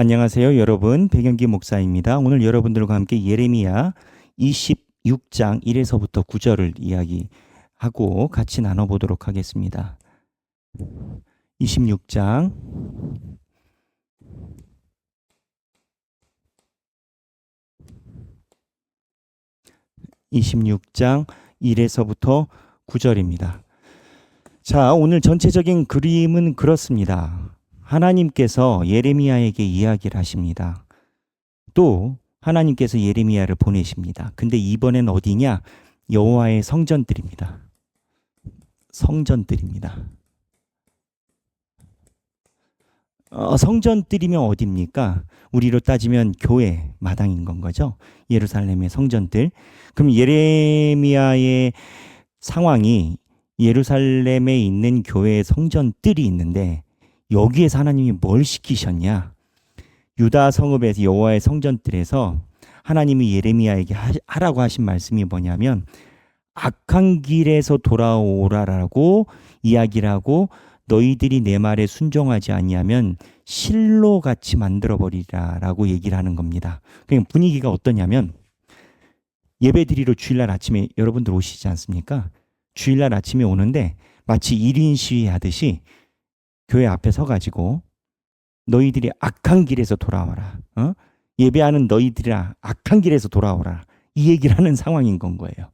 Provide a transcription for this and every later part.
안녕하세요, 여러분. 백영기 목사입니다. 오늘 여러분들과 함께 예레미야 26장 1에서부터 9절을 이야기하고 같이 나눠보도록 하겠습니다. 26장 26장 1에서부터 9절입니다. 자, 오늘 전체적인 그림은 그렇습니다. 하나님께서 예레미야에게 이야기를 하십니다. 또 하나님께서 예레미야를 보내십니다. 근데 이번엔 어디냐? 여호와의 성전들입니다. 성전들입니다. 어, 성전들이면 어디입니까? 우리로 따지면 교회 마당인 건 거죠. 예루살렘의 성전들. 그럼 예레미야의 상황이 예루살렘에 있는 교회의 성전들이 있는데 여기에서 하나님이 뭘 시키셨냐? 유다 성읍에서 여호와의 성전들에서 하나님이 예레미야에게 하라고 하신 말씀이 뭐냐면 악한 길에서 돌아오라라고 이야기를 하고 너희들이 내 말에 순종하지 아니하면 실로 같이 만들어 버리라라고 얘기를 하는 겁니다. 그냥 분위기가 어떠냐면 예배 드리러 주일날 아침에 여러분들 오시지 않습니까? 주일날 아침에 오는데 마치 1인 시위 하듯이 교회 앞에 서 가지고 너희들이 악한 길에서 돌아와라. 어? 예배하는 너희들이라 악한 길에서 돌아오라. 이 얘기를 하는 상황인 건 거예요.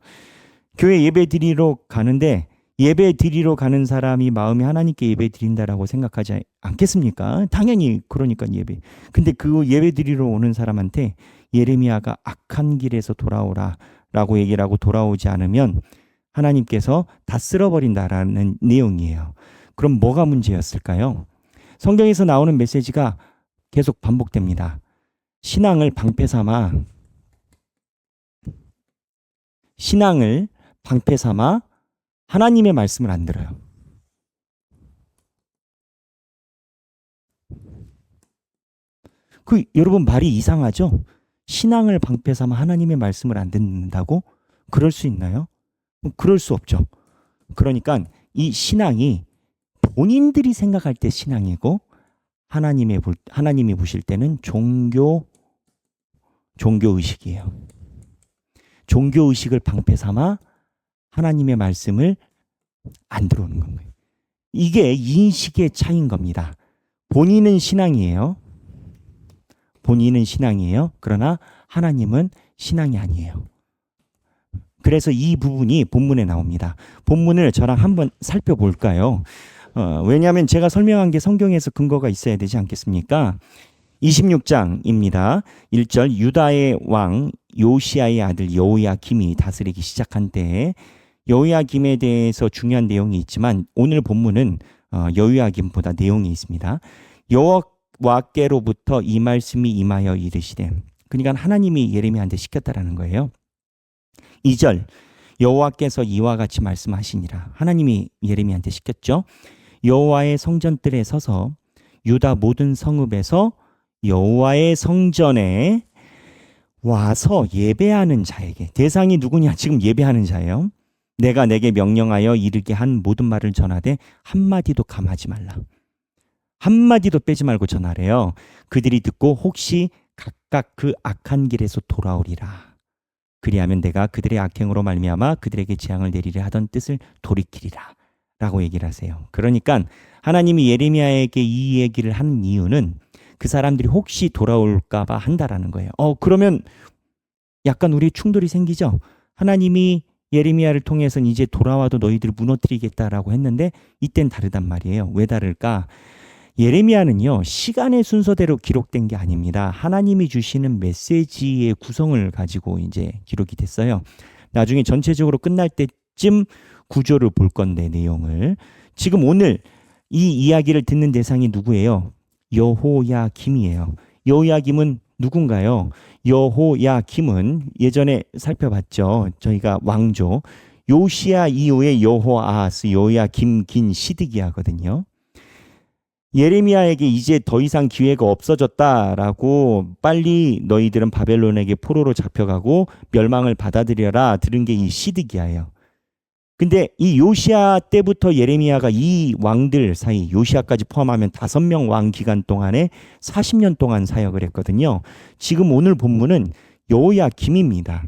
교회 예배 드리러 가는데 예배 드리러 가는 사람이 마음이 하나님께 예배 드린다라고 생각하지 않겠습니까? 당연히 그러니까 예배. 근데 그 예배 드리러 오는 사람한테 예레미야가 악한 길에서 돌아오라라고 얘기를 하고 돌아오지 않으면 하나님께서 다 쓸어버린다라는 내용이에요. 그럼 뭐가 문제였을까요? 성경에서 나오는 메시지가 계속 반복됩니다. 신앙을 방패 삼아 신앙을 방패 삼아 하나님의 말씀을 안 들어요. 그 여러분 말이 이상하죠? 신앙을 방패 삼아 하나님의 말씀을 안 듣는다고? 그럴 수 있나요? 그럴 수 없죠. 그러니까 이 신앙이 본인들이 생각할 때 신앙이고 하나님의 하나님이 보실 때는 종교 종교 의식이에요. 종교 의식을 방패 삼아 하나님의 말씀을 안 들어오는 거예요. 이게 인식의 차이인 겁니다. 본인은 신앙이에요. 본인은 신앙이에요. 그러나 하나님은 신앙이 아니에요. 그래서 이 부분이 본문에 나옵니다. 본문을 저랑 한번 살펴볼까요? 어, 왜냐하면 제가 설명한 게 성경에서 근거가 있어야 되지 않겠습니까? 26장입니다. 1절 유다의 왕 요시아의 아들 여호야김이 다스리기 시작한 때에 여호야김에 대해서 중요한 내용이 있지만 오늘 본문은 어, 여호야김보다 내용이 있습니다. 여호와께로부터 이 말씀이 임하여 이르시되 그러니까 하나님이 예레미야한테 시켰다라는 거예요. 2절 여호와께서 이와 같이 말씀하시니라 하나님이 예레미야한테 시켰죠. 여호와의 성전들에 서서 유다 모든 성읍에서 여호와의 성전에 와서 예배하는 자에게 대상이 누구냐 지금 예배하는 자예요. 내가 내게 명령하여 이르게 한 모든 말을 전하되 한마디도 감하지 말라. 한마디도 빼지 말고 전하래요. 그들이 듣고 혹시 각각 그 악한 길에서 돌아오리라. 그리하면 내가 그들의 악행으로 말미암아 그들에게 재앙을 내리려 하던 뜻을 돌이키리라. 라고 얘기를 하세요. 그러니까 하나님이 예레미야에게 이 얘기를 하는 이유는 그 사람들이 혹시 돌아올까봐 한다라는 거예요. 어, 그러면 약간 우리 충돌이 생기죠? 하나님이 예레미야를 통해서는 이제 돌아와도 너희들을 무너뜨리겠다라고 했는데 이땐 다르단 말이에요. 왜 다를까? 예레미야는요, 시간의 순서대로 기록된 게 아닙니다. 하나님이 주시는 메시지의 구성을 가지고 이제 기록이 됐어요. 나중에 전체적으로 끝날 때쯤 구조를 볼 건데 내용을 지금 오늘 이 이야기를 듣는 대상이 누구예요? 여호야김이에요. 여호야김은 누군가요? 여호야김은 예전에 살펴봤죠. 저희가 왕조 요시야 이후에 여호아스, 여호야김, 긴 시드기야거든요. 예레미야에게 이제 더 이상 기회가 없어졌다라고 빨리 너희들은 바벨론에게 포로로 잡혀가고 멸망을 받아들여라 들은 게 이 시드기야예요. 근데 이 요시아 때부터 예레미야가 이 왕들 사이 요시아까지 포함하면 다섯 명 왕 기간 동안에 40년 동안 사역을 했거든요. 지금 오늘 본문은 여호야 김입니다.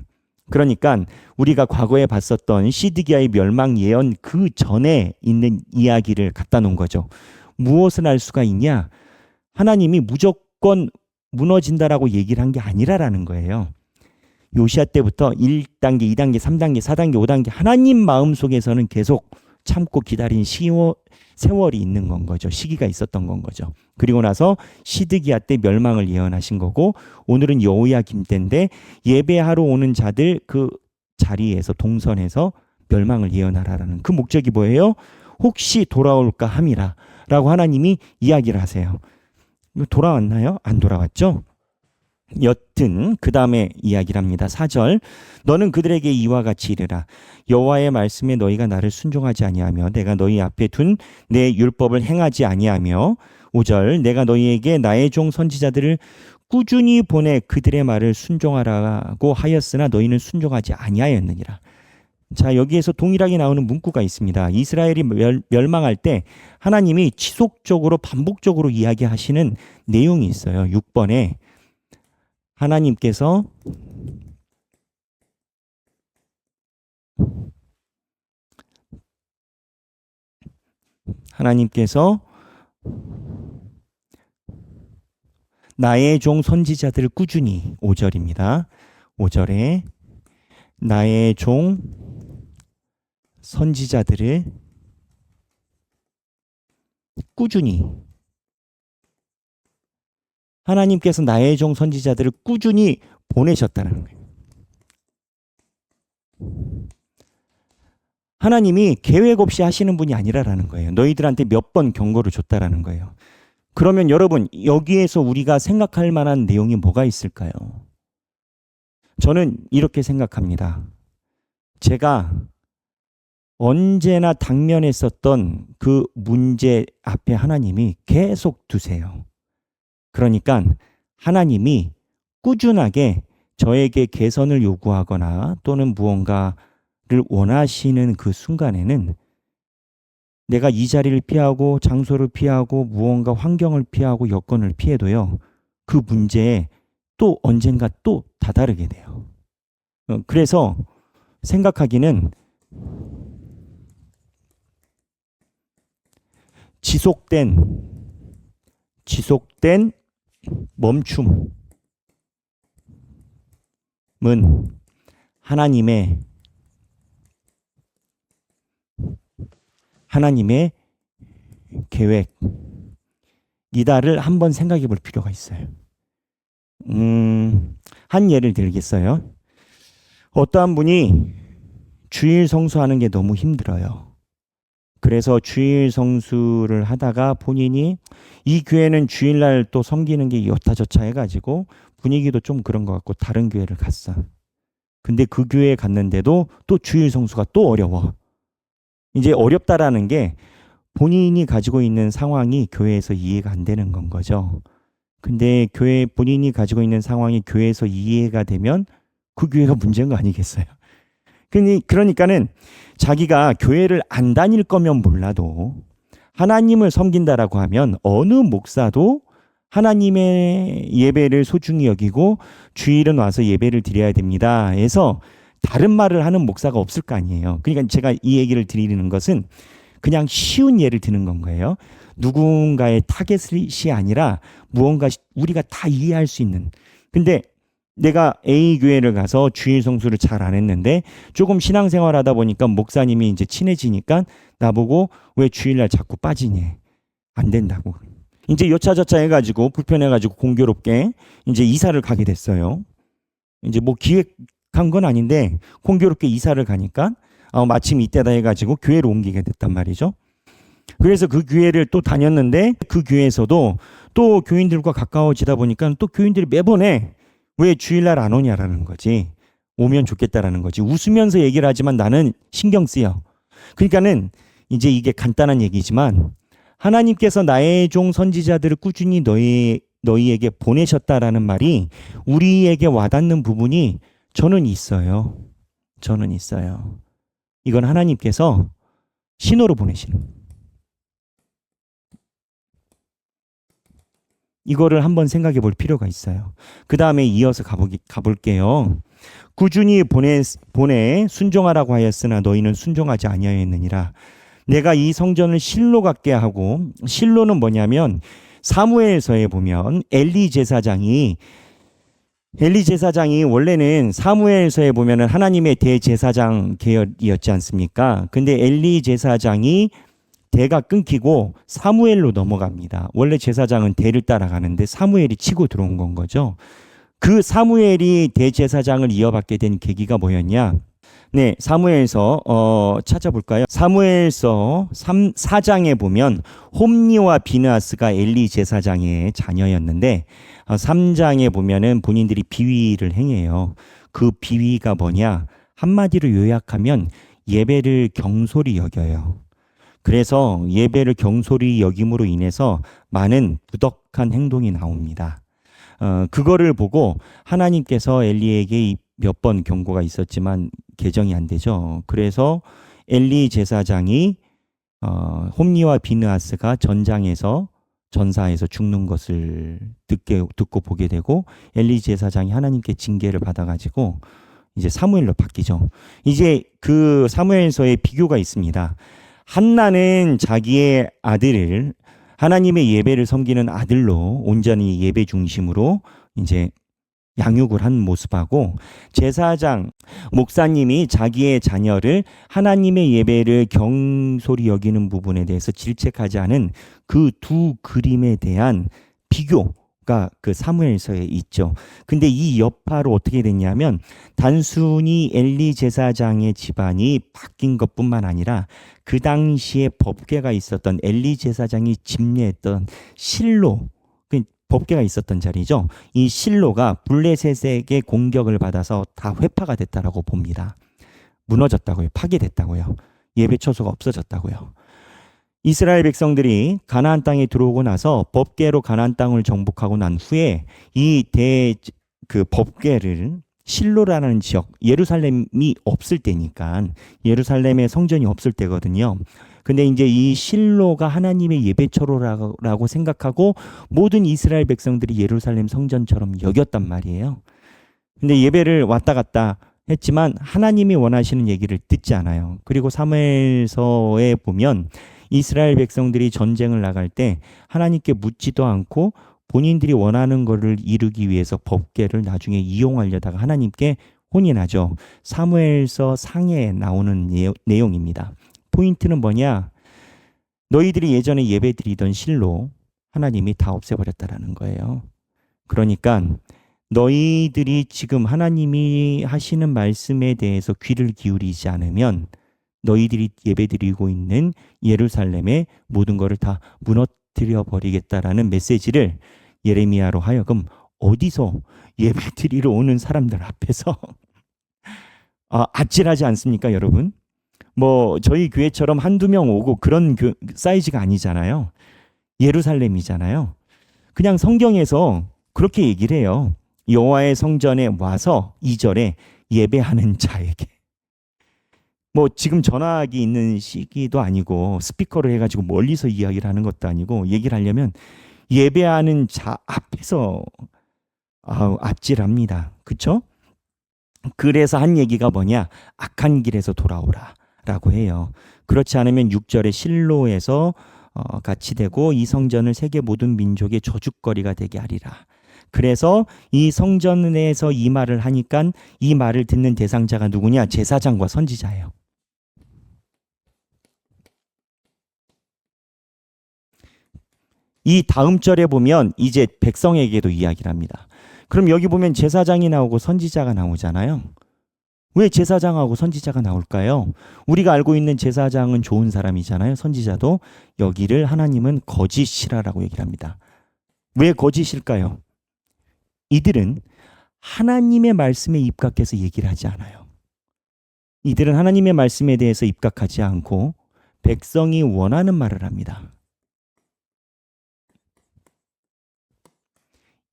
그러니까 우리가 과거에 봤었던 시드기야의 멸망 예언 그 전에 있는 이야기를 갖다 놓은 거죠. 무엇을 알 수가 있냐? 하나님이 무조건 무너진다라고 얘기를 한 게 아니라라는 거예요. 요시아 때부터 1단계, 2단계, 3단계, 4단계, 5단계 하나님 마음 속에서는 계속 참고 기다린 시워, 세월이 있는 건 거죠. 시기가 있었던 건 거죠. 그리고 나서 시드기야 때 멸망을 예언하신 거고 오늘은 여호야 김 때인데 예배하러 오는 자들 그 자리에서 동선에서 멸망을 예언하라라는 그 목적이 뭐예요? 혹시 돌아올까 함이라라고 하나님이 이야기를 하세요. 돌아왔나요? 안 돌아왔죠? 여튼 그 다음에 이야기를 합니다. 4절 너는 그들에게 이와 같이 이르라 여호와의 말씀에 너희가 나를 순종하지 아니하며 내가 너희 앞에 둔 내 율법을 행하지 아니하며 5절 내가 너희에게 나의 종 선지자들을 꾸준히 보내 그들의 말을 순종하라고 하였으나 너희는 순종하지 아니하였느니라. 자, 여기에서 동일하게 나오는 문구가 있습니다. 이스라엘이 멸, 멸망할 때 하나님이 지속적으로 반복적으로 이야기하시는 내용이 있어요. 6번에 하나님께서 하나님께서 나의 종 선지자들을 꾸준히 5절입니다. 5절에 나의 종 선지자들을 꾸준히 하나님께서 나의 종 선지자들을 꾸준히 보내셨다는 거예요. 하나님이 계획 없이 하시는 분이 아니라라는 거예요. 너희들한테 몇 번 경고를 줬다라는 거예요. 그러면 여러분 여기에서 우리가 생각할 만한 내용이 뭐가 있을까요? 저는 이렇게 생각합니다. 제가 언제나 당면했었던 그 문제 앞에 하나님이 계속 두세요. 그러니까 하나님이 꾸준하게 저에게 개선을 요구하거나 또는 무언가를 원하시는 그 순간에는 내가 이 자리를 피하고 장소를 피하고 무언가 환경을 피하고 여건을 피해도요. 그 문제에 또 언젠가 또 다다르게 돼요. 어, 그래서 생각하기는 지속된 지속된 멈춤은 하나님의 하나님의 계획 이다를 한번 생각해 볼 필요가 있어요. 음, 한 예를 들겠어요. 어떠한 분이 주일 성수하는 게 너무 힘들어요. 그래서 주일 성수를 하다가 본인이 이 교회는 주일날 또 섬기는 게 여타저타 해가지고 분위기도 좀 그런 것 같고 다른 교회를 갔어. 근데 그 교회에 갔는데도 또 주일 성수가 또 어려워. 이제 어렵다라는 게 본인이 가지고 있는 상황이 교회에서 이해가 안 되는 건 거죠. 근데 교회 본인이 가지고 있는 상황이 교회에서 이해가 되면 그 교회가 문제인 거 아니겠어요? 그러니까는 자기가 교회를 안 다닐 거면 몰라도 하나님을 섬긴다라고 하면 어느 목사도 하나님의 예배를 소중히 여기고 주일은 와서 예배를 드려야 됩니다. 해서 다른 말을 하는 목사가 없을 거 아니에요. 그러니까 제가 이 얘기를 드리는 것은 그냥 쉬운 예를 드는 건 거예요. 누군가의 타겟이 아니라 무언가 우리가 다 이해할 수 있는. 근데 내가 A 교회를 가서 주일 성수를 잘 안 했는데 조금 신앙생활 하다 보니까 목사님이 이제 친해지니까 나보고 왜 주일날 자꾸 빠지니? 안 된다고. 이제 여차저차 해가지고 불편해가지고 공교롭게 이제 이사를 가게 됐어요. 이제 뭐 기획한 건 아닌데 공교롭게 이사를 가니까 어, 마침 이때다 해가지고 교회로 옮기게 됐단 말이죠. 그래서 그 교회를 또 다녔는데 그 교회에서도 또 교인들과 가까워지다 보니까 또 교인들이 매번 에 왜 주일날 안 오냐라는 거지. 오면 좋겠다라는 거지. 웃으면서 얘기를 하지만 나는 신경 쓰여. 그러니까는 이제 이게 간단한 얘기지만 하나님께서 나의 종 선지자들을 꾸준히 너희 너희에게 보내셨다라는 말이 우리에게 와닿는 부분이 저는 있어요. 저는 있어요. 이건 하나님께서 신호로 보내시는. 이거를 한번 생각해 볼 필요가 있어요. 그 다음에 이어서 가보기, 가볼게요. 꾸준히 보내, 보내 순종하라고 하였으나 너희는 순종하지 아니하였느니라. 내가 이 성전을 실로 갖게 하고 실로는 뭐냐면 사무엘서에 보면 엘리 제사장이 엘리 제사장이 원래는 사무엘서에 보면은 하나님의 대제사장 계열이었지 않습니까? 근데 엘리 제사장이 대가 끊기고 사무엘로 넘어갑니다. 원래 제사장은 대를 따라가는데 사무엘이 치고 들어온 건 거죠. 그 사무엘이 대제사장을 이어받게 된 계기가 뭐였냐? 네, 사무엘서 어, 찾아볼까요? 사무엘서 3, 4장에 보면 홈니와 비느하스가 엘리 제사장의 자녀였는데 어, 3장에 보면은 본인들이 비위를 행해요. 그 비위가 뭐냐? 한마디로 요약하면 예배를 경솔히 여겨요. 그래서 예배를 경솔히 여김으로 인해서 많은 부덕한 행동이 나옵니다. 어, 그거를 보고 하나님께서 엘리에게 몇 번 경고가 있었지만 개정이 안 되죠. 그래서 엘리 제사장이 어, 홈리와 비느하스가 전장에서 전사에서 죽는 것을 듣게 듣고 보게 되고 엘리 제사장이 하나님께 징계를 받아가지고 이제 사무엘로 바뀌죠. 이제 그 사무엘서에 비교가 있습니다. 한나는 자기의 아들을 하나님의 예배를 섬기는 아들로 온전히 예배 중심으로 이제 양육을 한 모습하고 제사장 목사님이 자기의 자녀를 하나님의 예배를 경솔히 여기는 부분에 대해서 질책하지 않은 그 두 그림에 대한 비교 가그 사무엘서에 있죠. 근데 이 여파로 어떻게 됐냐면 단순히 엘리 제사장의 집안이 바뀐 것뿐만 아니라 그 당시에 법궤가 있었던 엘리 제사장이 집례했던 실로 그 법궤가 있었던 자리죠. 이 실로가 블레셋에게 공격을 받아서 다 회파가 됐다라고 봅니다. 무너졌다고요. 파괴됐다고요. 예배 처소가 없어졌다고요. 이스라엘 백성들이 가나안 땅에 들어오고 나서 법궤로 가나안 땅을 정복하고 난 후에 이 대 그 법궤를 실로라는 지역 예루살렘이 없을 때니까 예루살렘에 성전이 없을 때거든요. 근데 이제 이 실로가 하나님의 예배처로라고 생각하고 모든 이스라엘 백성들이 예루살렘 성전처럼 여겼단 말이에요. 근데 예배를 왔다 갔다 했지만 하나님이 원하시는 얘기를 듣지 않아요. 그리고 사무엘서에 보면 이스라엘 백성들이 전쟁을 나갈 때 하나님께 묻지도 않고 본인들이 원하는 것을 이루기 위해서 법궤를 나중에 이용하려다가 하나님께 혼인하죠. 사무엘서 상에 나오는 내용입니다. 포인트는 뭐냐? 너희들이 예전에 예배드리던 실로 하나님이 다 없애버렸다라는 거예요. 그러니까 너희들이 지금 하나님이 하시는 말씀에 대해서 귀를 기울이지 않으면 너희들이 예배드리고 있는 예루살렘의 모든 것을 다 무너뜨려 버리겠다라는 메시지를 예레미야로 하여금 어디서 예배드리러 오는 사람들 앞에서 아, 아찔하지 않습니까, 여러분? 뭐 저희 교회처럼 한두 명 오고 그런 교, 사이즈가 아니잖아요. 예루살렘이잖아요. 그냥 성경에서 그렇게 얘기를 해요. 여호와의 성전에 와서 2절에 예배하는 자에게 뭐 지금 전화기 있는 시기도 아니고 스피커를 해가지고 멀리서 이야기를 하는 것도 아니고 얘기를 하려면 예배하는 자 앞에서 아우 아찔합니다. 그쵸? 그래서 한 얘기가 뭐냐? 악한 길에서 돌아오라 라고 해요. 그렇지 않으면 6절에 실로에서 어, 같이 되고 이 성전을 세계 모든 민족의 저주거리가 되게 하리라. 그래서 이 성전에서 이 말을 하니까 이 말을 듣는 대상자가 누구냐? 제사장과 선지자예요. 이 다음 절에 보면 이제 백성에게도 이야기를 합니다. 그럼 여기 보면 제사장이 나오고 선지자가 나오잖아요. 왜 제사장하고 선지자가 나올까요? 우리가 알고 있는 제사장은 좋은 사람이잖아요. 선지자도 여기를 하나님은 거짓이라라고 얘기를 합니다. 왜 거짓일까요? 이들은 하나님의 말씀에 입각해서 얘기를 하지 않아요. 이들은 하나님의 말씀에 대해서 입각하지 않고 백성이 원하는 말을 합니다.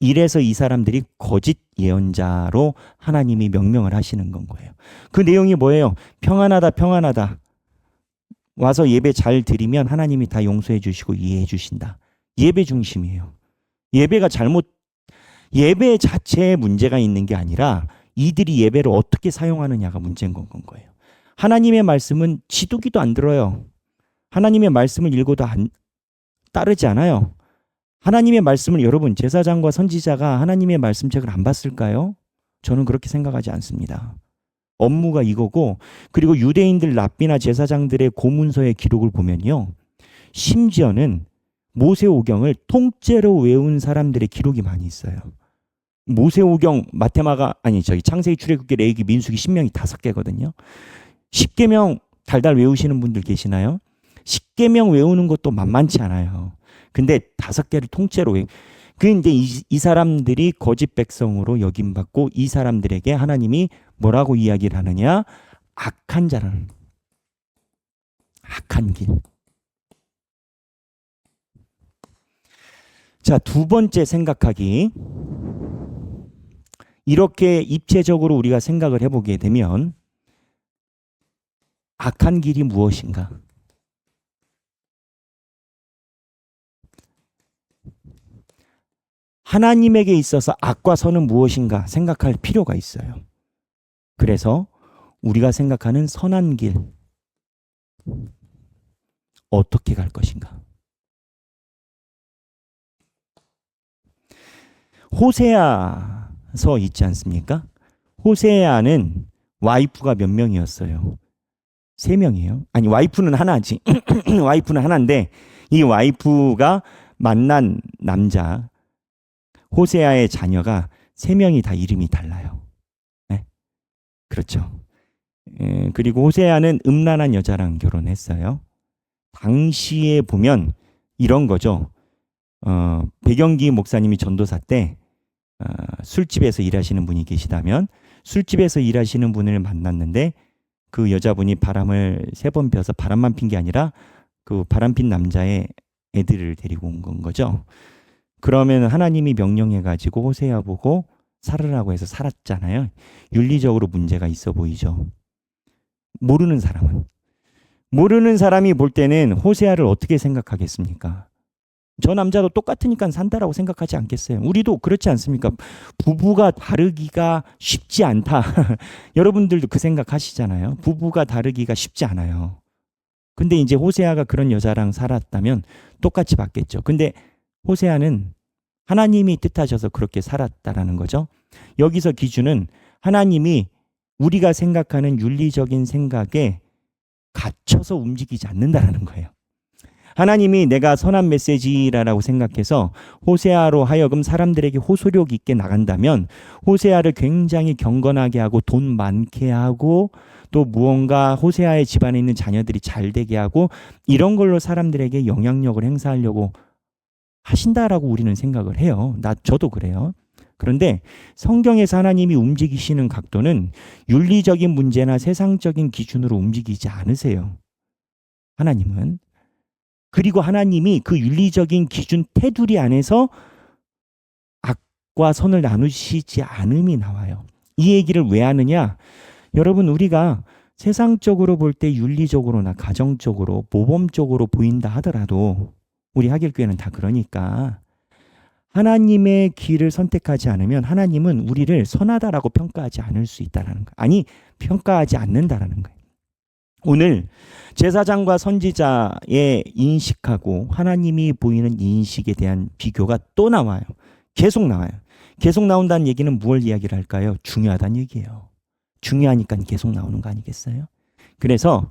이래서 이 사람들이 거짓 예언자로 하나님이 명명을 하시는 건 거예요. 그 내용이 뭐예요? 평안하다, 평안하다. 와서 예배 잘 드리면 하나님이 다 용서해 주시고 이해해 주신다. 예배 중심이에요. 예배가 잘못, 예배 자체에 문제가 있는 게 아니라 이들이 예배를 어떻게 사용하느냐가 문제인 건 거예요. 하나님의 말씀은 지도기도 안 들어요. 하나님의 말씀을 읽어도 안, 따르지 않아요. 하나님의 말씀을 여러분 제사장과 선지자가 하나님의 말씀책을 안 봤을까요? 저는 그렇게 생각하지 않습니다. 업무가 이거고 그리고 유대인들 랍비나 제사장들의 고문서의 기록을 보면요. 심지어는 모세오경을 통째로 외운 사람들의 기록이 많이 있어요. 모세오경 마테마가 아니 저기 창세기 출애굽기 레위기 민수기 신명이 다섯 개거든요. 십계명 달달 외우시는 분들 계시나요? 십계명 외우는 것도 만만치 않아요. 근데 다섯 개를 통째로 외. 그 이제 이, 이 사람들이 거짓 백성으로 여김받고 이 사람들에게 하나님이 뭐라고 이야기를 하느냐? 악한 자라는 악한 길. 자, 두 번째 생각하기. 이렇게 입체적으로 우리가 생각을 해보게 되면 악한 길이 무엇인가? 하나님에게 있어서 악과 선은 무엇인가 생각할 필요가 있어요. 그래서 우리가 생각하는 선한 길 어떻게 갈 것인가? 호세아서 있지 않습니까? 호세아는 와이프가 몇 명이었어요? 세 명이에요. 아니 와이프는 하나지. 와이프는 하나인데 이 와이프가 만난 남자 호세아의 자녀가 세 명이 다 이름이 달라요. 네? 그렇죠. 에, 그리고 호세아는 음란한 여자랑 결혼했어요. 당시에 보면 이런 거죠. 어, 배경기 목사님이 전도사 때 어, 술집에서 일하시는 분이 계시다면 술집에서 일하시는 분을 만났는데 그 여자분이 바람을 세 번 펴서 바람만 핀 게 아니라 그 바람 핀 남자의 애들을 데리고 온 건 거죠. 그러면 하나님이 명령해 가지고 호세아 보고 살으라고 해서 살았잖아요. 윤리적으로 문제가 있어 보이죠. 모르는 사람은 모르는 사람이 볼 때는 호세아를 어떻게 생각하겠습니까? 저 남자도 똑같으니까 산다라고 생각하지 않겠어요. 우리도 그렇지 않습니까? 부부가 다르기가 쉽지 않다. 여러분들도 그 생각 하시잖아요. 부부가 다르기가 쉽지 않아요. 근데 이제 호세아가 그런 여자랑 살았다면 똑같이 받겠죠. 근데 호세아는 하나님이 뜻하셔서 그렇게 살았다라는 거죠. 여기서 기준은 하나님이 우리가 생각하는 윤리적인 생각에 갇혀서 움직이지 않는다라는 거예요. 하나님이 내가 선한 메시지라고 생각해서 호세아로 하여금 사람들에게 호소력 있게 나간다면 호세아를 굉장히 경건하게 하고 돈 많게 하고 또 무언가 호세아의 집안에 있는 자녀들이 잘 되게 하고 이런 걸로 사람들에게 영향력을 행사하려고 하신다라고 우리는 생각을 해요. 나 저도 그래요. 그런데 성경에서 하나님이 움직이시는 각도는 윤리적인 문제나 세상적인 기준으로 움직이지 않으세요. 하나님은 그리고 하나님이 그 윤리적인 기준 테두리 안에서 악과 선을 나누시지 않음이 나와요. 이 얘기를 왜 하느냐? 여러분 우리가 세상적으로 볼 때 윤리적으로나 가정적으로 모범적으로 보인다 하더라도 우리 하길교회는 다 그러니까 하나님의 길을 선택하지 않으면 하나님은 우리를 선하다라고 평가하지 않을 수 있다라는 거. 아니 평가하지 않는다라는 거예요. 오늘 제사장과 선지자의 인식하고 하나님이 보이는 인식에 대한 비교가 또 나와요. 계속 나와요. 계속 나온다는 얘기는 무엇 이야기를 할까요? 중요하다는 얘기예요. 중요하니까 계속 나오는 거 아니겠어요? 그래서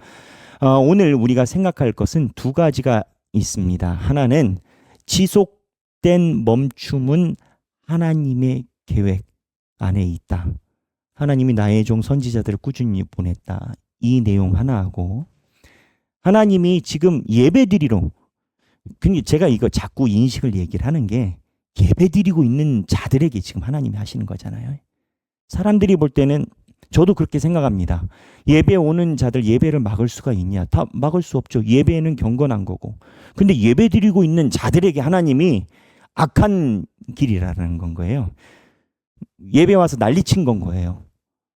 어, 오늘 우리가 생각할 것은 두 가지가 있습니다. 하나는 지속된 멈춤은 하나님의 계획 안에 있다. 하나님이 나의 종 선지자들을 꾸준히 보냈다. 이 내용 하나하고 하나님이 지금 예배드리러 근데 제가 이거 자꾸 인식을 얘기를 하는 게 예배드리고 있는 자들에게 지금 하나님이 하시는 거잖아요. 사람들이 볼 때는 저도 그렇게 생각합니다. 예배 오는 자들 예배를 막을 수가 있냐? 다 막을 수 없죠. 예배는 경건한 거고. 근데 예배 드리고 있는 자들에게 하나님이 악한 길이라는 건 거예요. 예배 와서 난리친 건 거예요.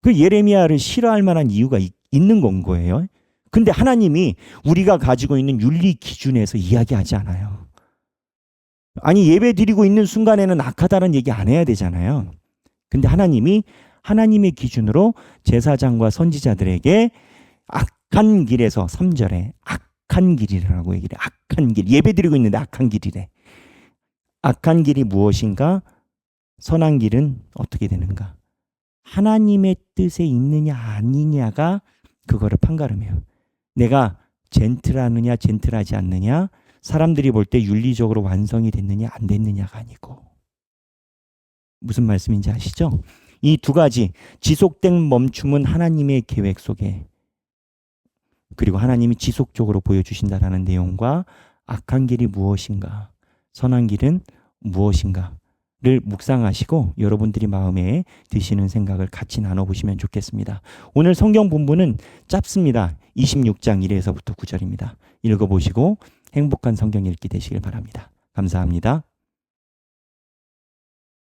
그 예레미야를 싫어할 만한 이유가 있, 있는 건 거예요. 근데 하나님이 우리가 가지고 있는 윤리 기준에서 이야기하지 않아요. 아니 예배 드리고 있는 순간에는 악하다는 얘기 안 해야 되잖아요. 근데 하나님이 하나님의 기준으로 제사장과 선지자들에게 악한 길에서 3절에 악한 길이라고 얘기를 해. 악한 길. 예배 드리고 있는데 악한 길이래. 악한 길이 무엇인가? 선한 길은 어떻게 되는가? 하나님의 뜻에 있느냐 아니냐가 그거를 판가름해요. 내가 젠틀하느냐 젠틀하지 않느냐 사람들이 볼 때 윤리적으로 완성이 됐느냐 안 됐느냐가 아니고 무슨 말씀인지 아시죠? 이 두 가지 지속된 멈춤은 하나님의 계획 속에 그리고 하나님이 지속적으로 보여주신다라는 내용과 악한 길이 무엇인가 선한 길은 무엇인가를 묵상하시고 여러분들이 마음에 드시는 생각을 같이 나눠보시면 좋겠습니다. 오늘 성경 본문은 짧습니다. 26장 1에서부터 9절입니다. 읽어보시고 행복한 성경 읽기 되시길 바랍니다. 감사합니다.